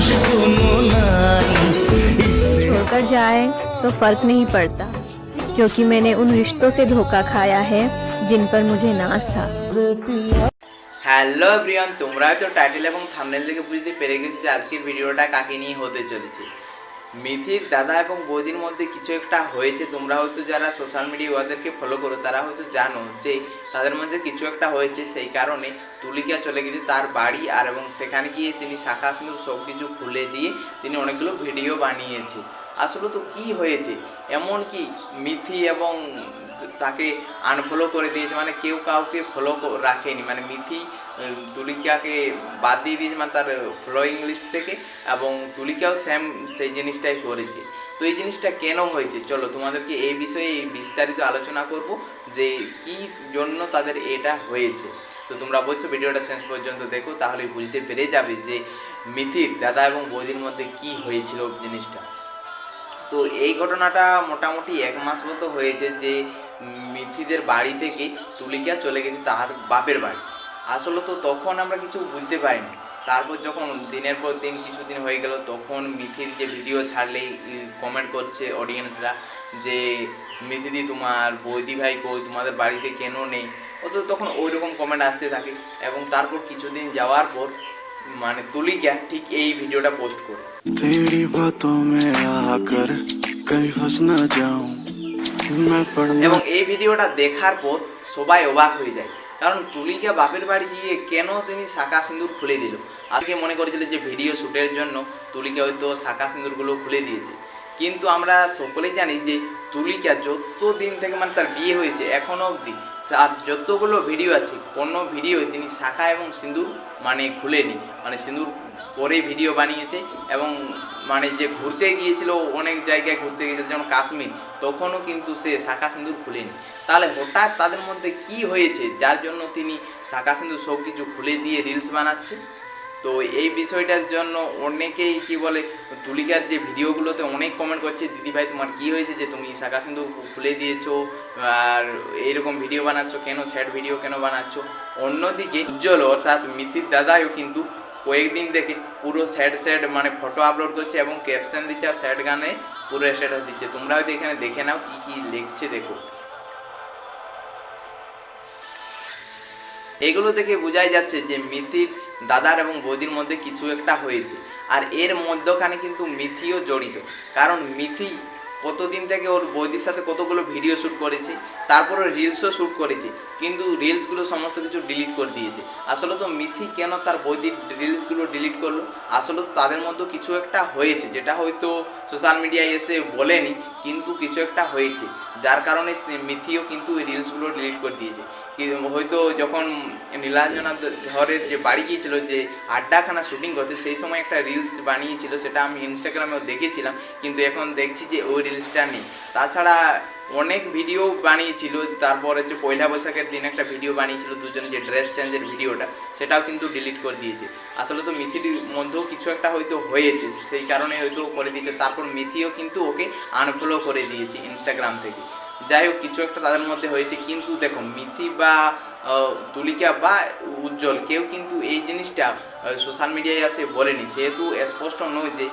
কোনো নাই इससे छोड़कर जाए तो फर्क नहीं पड़ता क्योंकि मैंने उन रिश्तों से धोखा खाया है जिन पर मुझे नाज था হ্যালো এভরিওয়ান তোমরা হয়তো টাইটেল এবং থাম্বনেল থেকে বুঝতে পেরে গেছো যে আজকের ভিডিওটা কাকে নিয়ে হতে চলেছে মিথির দাদা এবং বৌদির মধ্যে কিছু একটা হয়েছে। তোমরা হয়তো যারা সোশ্যাল মিডিয়া ওদেরকে ফলো করো, তারা হয়তো জানো যে তাদের মধ্যে কিছু একটা হয়েছে। সেই কারণে তুলিকা চলে গেছে তার বাড়ি আর এবং সেখানে গিয়ে তিনি শাখা সব কিছু খুলে দিয়ে তিনি অনেকগুলো ভিডিও বানিয়েছে। আসলে তো কি হয়েছে? এমন কি মিথি এবং তাকে আনফলো করে দিয়েছে মানে কেউ কাউকে ফলো রাখেনি। মানে মিথি তুলিকাকে বাদ দিয়ে দিয়েছে মানে তার ফলোয়িং লিস্ট থেকে এবং তুলিকাও সেম সেই জিনিসটাই করেছে। তো এই জিনিসটা কেন হয়েছে? চলো তোমাদেরকে এই বিষয়ে বিস্তারিত আলোচনা করব যে কি জন্য তাদের এটা হয়েছে। তো তোমরা অবশ্যই ভিডিওটা শেষ পর্যন্ত দেখো, তাহলে বুঝতে পেরে যাবে যে মিথির দাদা এবং বৌদির মধ্যে কি হয়েছিল জিনিসটা। তো এই ঘটনাটা মোটামুটি এক মাস মতো হয়েছে যে মিথিদের বাড়ি থেকে তুলিকা চলে গেছে তার বাপের বাড়ি। আসলে তো তখন আমরা কিছু বুঝতে পারিনি। তারপর যখন দিনের পর দিন কিছুদিন হয়ে গেল, তখন মিথির যে ভিডিও ছাড়লেই কমেন্ট করছে অডিয়েন্সরা যে, মিথিদি, তোমার বৌদি ভাই কই? তোমাদের বাড়িতে কেন নেই? ও তো তখন ওই রকম কমেন্ট আসতে থাকে। এবং তারপর কিছুদিন যাওয়ার পর মানে তুলি क्या ঠিক এই ভিডিওটা পোস্ট করে। এবং এই ভিডিওটা দেখার পর সবাই অবাক হয়ে যায়। কারণ তুলিকা বাপের বাড়ি গিয়ে কেন তিনি শাখা সিঁদুর খুলে দিল? আজকে মনে করেছিল যে ভিডিও শ্যুটের জন্য তুলিকা হয়তো শাখা সিঁদুরগুলো খুলে দিয়েছে। কিন্তু আমরা সকলেই জানি যে তুলিকা যত দিন থেকে মানে তার বিয়ে হয়েছে এখনও অবধি তার যতগুলো ভিডিও আছে, কোনো ভিডিও তিনি শাখা এবং সিঁদুর মানে খুলেনি। মানে সিঁদুর পরে ভিডিও বানিয়েছে এবং মানে যে ঘুরতে গিয়েছিল অনেক জায়গায় ঘুরতে গিয়েছিল, যেমন কাশ্মীর, তখনও কিন্তু সে শাখা সিঁদুর খুলেনি। তাহলে হঠাৎ তাদের মধ্যে কি হয়েছে, যার জন্য তিনি শাখা সিঁদুর সব কিছু খুলে দিয়ে রিলস বানাচ্ছে? তো এই বিষয়টার জন্য অনেকেই কি বলে, তুলিকার যে ভিডিওগুলোতে অনেক কমেন্ট করছে দিদি ভাই তোমার কি হয়েছে যে তুমি শাখা সিঁদুর খুলে দিয়েছ? আর এইরকম ভিডিও বানাচ্ছ কেন? স্যাড ভিডিও কেন বানাচ্ছ? অন্যদিকে উজ্জ্বল, অর্থাৎ মিথির দাদাও কিন্তু কয়েকদিন থেকে পুরো স্যাড স্যাড মানে ফটো আপলোড করছে এবং ক্যাপশন দিচ্ছে আর স্যাড গানে পুরো স্ট্যাটাস দিচ্ছে। তোমরা হয়তো এখানে দেখে নাও কি কি লিখছে, দেখো। এগুলো থেকে বোঝাই যাচ্ছে যে মিথির দাদার এবং বৌদির মধ্যে কিছু একটা হয়েছে। আর এর মধ্যখানে কিন্তু মিথিও জড়িত। কারণ মিথি কতদিন থেকে ওর বৌদির সাথে কতগুলো ভিডিও শ্যুট করেছে তারপরে রিলসও শ্যুট করেছে, কিন্তু রিলসগুলো সমস্ত কিছু ডিলিট করে দিয়েছে। আসলে তো মিথি কেন তার বৌদির রিলসগুলো ডিলিট করল? আসলে তো তাদের মধ্যে কিছু একটা হয়েছে, যেটা হয়তো সোশ্যাল মিডিয়ায় এসে বলেনি, কিন্তু কিছু একটা হয়েছে। যার কারণে মিথিও কিন্তু ওই রিলসগুলো ডিলিট করে দিয়েছে। হয়তো যখন নীলাঞ্জনা ধরের যে বাড়ি গিয়েছিল, যে আড্ডাখানা শুটিং করতে, সেই সময় একটা রিলস বানিয়েছিল, সেটা আমি ইনস্টাগ্রামেও দেখেছিলাম, কিন্তু এখন দেখছি যে ওই রিলসটা নেই। তাছাড়া অনেক ভিডিও বানিয়েছিল, তারপর হচ্ছে পয়লা বৈশাখের দিন একটা ভিডিও বানিয়েছিল দুজনে যে ড্রেস চেঞ্জের ভিডিওটা সেটাও কিন্তু ডিলিট করে দিয়েছে। আসলে তো মিথির মধ্যেও কিছু একটা হয়তো হয়েছে, সেই কারণে হয়তো করে দিয়েছে, তারপর মিথিও কিন্তু ওকে আনফলো করে দিয়েছে ইনস্টাগ্রাম থেকে। যাই হোক, কিছু একটা তাদের মধ্যে হয়েছে, কিন্তু দেখো, মিথি বা তুলিকা বা উজ্জ্বল কেউ কিন্তু এই জিনিসটা সোশ্যাল মিডিয়ায় আসে বলেনি। সেহেতু স্পষ্ট নয় যে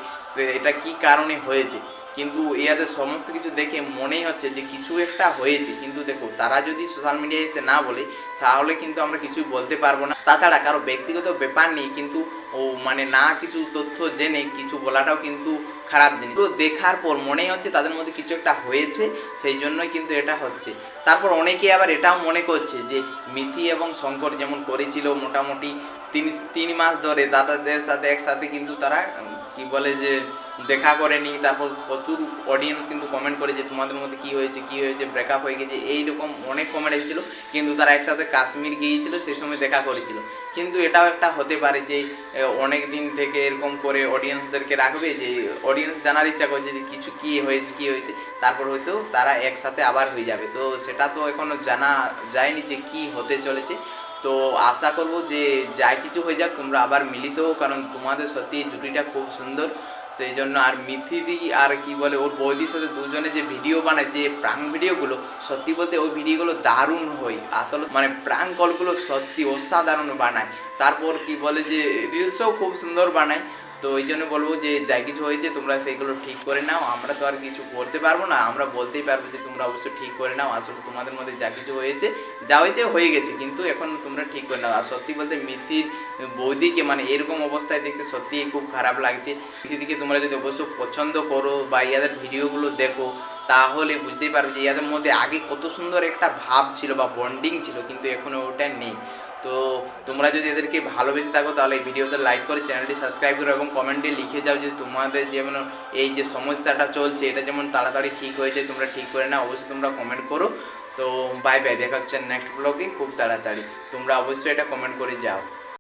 এটা কি কারণে হয়েছে। কিন্তু ইয়াদের সমস্ত কিছু দেখে মনেই হচ্ছে যে কিছু একটা হয়েছে। কিন্তু দেখো, তারা যদি সোশ্যাল মিডিয়ায় এসে না বলে, তাহলে কিন্তু আমরা কিছুই বলতে পারব না। তাছাড়া কারও ব্যক্তিগত ব্যাপার নেই, কিন্তু ও মানে না কিছু তথ্য জেনে কিছু বলাটাও কিন্তু খারাপ জিনিস। তো দেখার পর মনেই হচ্ছে তাদের মধ্যে কিছু একটা হয়েছে, সেই জন্যই কিন্তু এটা হচ্ছে। তারপর অনেকে আবার এটাও মনে করছে যে মিথি এবং শঙ্কর যেমন করেছিল মোটামুটি তিন তিন মাস ধরে দাদাদের সাথে একসাথে কিন্তু তারা কি বলে যে দেখা করেনি, তারপর প্রচুর অডিয়েন্স কিন্তু কমেন্ট করে যে তোমাদের মধ্যে কি হয়েছে কি হয়েছে ব্রেকআপ হয়ে গেছে, এইরকম অনেক কমেন্ট এসেছিল। কিন্তু তারা একসাথে কাশ্মীর গিয়েছিল, সেই সময় দেখা করেছিল। কিন্তু এটাও একটা হতে পারে যে অনেক দিন থেকে এরকম করে অডিয়েন্সদেরকে রাখবে যে অডিয়েন্স জানার ইচ্ছা করছে যে কিছু কি হয়েছে কি হয়েছে। তারপর হয়তো তারা একসাথে আবার হয়ে যাবে। তো সেটা তো এখনও জানা যায়নি যে কি হতে চলেছে। তো আশা করব যে যাই কিছু হয়ে যাক, তোমরা আবার মিলিত হোক কারণ তোমাদের সত্যি এই জুটিটা খুব সুন্দর। সেই জন্য আর মিথিদি আর কি বলে, ওর বৌদির সাথে দুজনে যে ভিডিও বানায়, যে প্রাং ভিডিওগুলো, সত্যি বলতে ওই ভিডিওগুলো দারুণ হয়। আসলে মানে প্রাং কলগুলো সত্যি অসাধারণ বানায়। তারপর কি বলে যে রিলসও খুব সুন্দর বানায়। তো ওই জন্য বলব যে যা কিছু হয়েছে, তোমরা সেগুলো ঠিক করে নাও। আমরা তো আর কিছু করতে পারব না। আমরা বলতেই পারব যে তোমরা অবশ্যই ঠিক করে নাও। আসলে তোমাদের মধ্যে যা কিছু হয়েছে, যা হয়েছে হয়ে গেছে। কিন্তু এখন তোমরা ঠিক করে নাও। আর সত্যি বলতে মিথির বৌদিকে মানে এরকম অবস্থায় দেখতে সত্যিই খুব খারাপ লাগছে। মিথিদিকে তোমরা যদি অবশ্য পছন্দ করো বা ইয়াদের ভিডিওগুলো দেখো, তাহলে বুঝতেই পারবে যে ইয়াদের মধ্যে আগে কত সুন্দর একটা ভাব ছিল বা বন্ডিং ছিল, কিন্তু এখন ওটা নেই। তো তোমরা যদি এদেরকে ভালোবেসে থাকো, তাহলে এই ভিডিওতে লাইক করে চ্যানেলটি সাবস্ক্রাইব করো এবং কমেন্টে লিখে যাও যে তোমাদের যেমন এই যে সমস্যাটা চলছে, এটা যেমন তাড়াতাড়ি ঠিক হয়ে যায় তোমরা ঠিক করে না অবশ্যই তোমরা কমেন্ট করো। তো বাই বাই দেখা হচ্ছে নেক্সট ব্লগে খুব তাড়াতাড়ি। তোমরা অবশ্যই এটা কমেন্ট করে যাও।